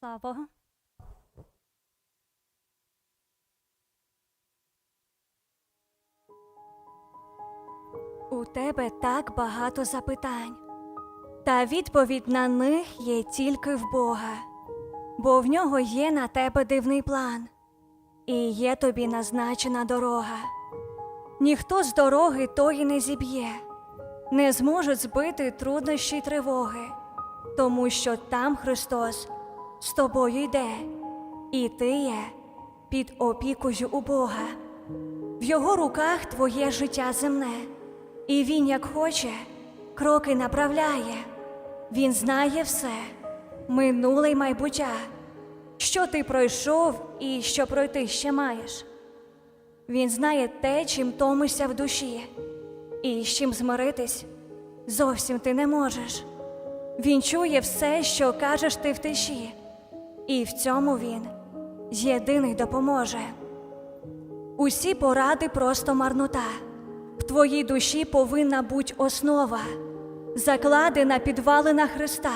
Слава. У тебе так багато запитань, та відповідь на них є тільки в Бога, бо в нього є на тебе дивний план, і є тобі назначена дорога. Ніхто з дороги тої не зіб'є, не зможуть збити труднощі й тривоги, тому що там Христос з тобою йде, і ти є під опікою у Бога. В його руках твоє життя земне, і він, як хоче, кроки направляє. Він знає все, минуле й майбуття, що ти пройшов і що пройти ще маєш. Він знає те, чим томишся в душі, і з чим змиритись зовсім ти не можеш. Він чує все, що кажеш ти в тиші, і в цьому він єдиний допоможе. Усі поради просто марнота. В твоїй душі повинна бути основа, закладена підвалина Христа.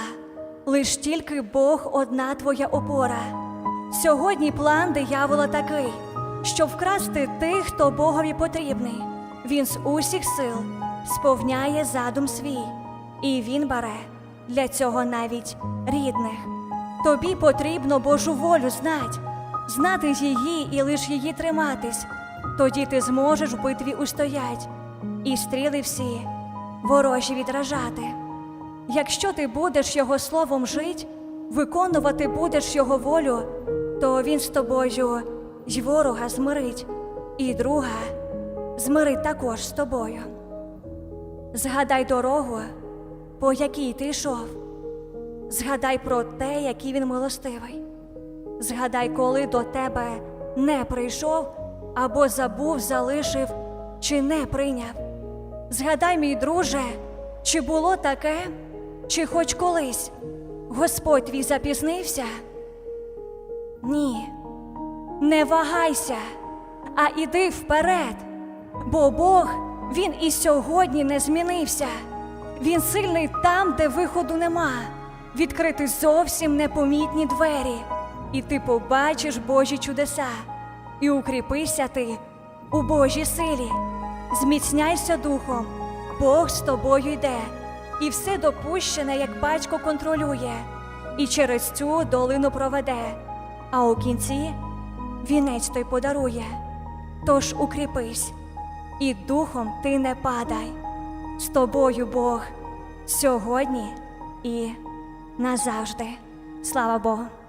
Лиш тільки Бог одна твоя опора. Сьогодні план диявола такий, щоб вкрасти тих, хто Богові потрібний. Він з усіх сил сповняє задум свій, і він бере для цього навіть рідних. Тобі потрібно Божу волю знать, знати її і лиш її триматись. Тоді ти зможеш в битві устоять, і стріли всі ворожі відражати. Якщо ти будеш його словом жить, виконувати будеш його волю, то він з тобою й ворога змирить, і друга змирить також з тобою. Згадай дорогу, по якій ти йшов. Згадай про те, який він милостивий. Згадай, коли до тебе не прийшов або забув, залишив чи не прийняв. Згадай, мій друже, чи було таке, чи хоч колись Господь твій запізнився? Ні, не вагайся, а іди вперед, бо Бог він і сьогодні не змінився. Він сильний там, де виходу нема, відкрити зовсім непомітні двері, і ти побачиш Божі чудеса, і укріпися ти у Божій силі, зміцняйся духом, Бог з тобою йде, і все допущене, як батько контролює, і через цю долину проведе, а у кінці вінець той подарує. Тож укріпись, і духом ти не падай. З тобою Бог. Сьогодні і назавжди. Слава Богу.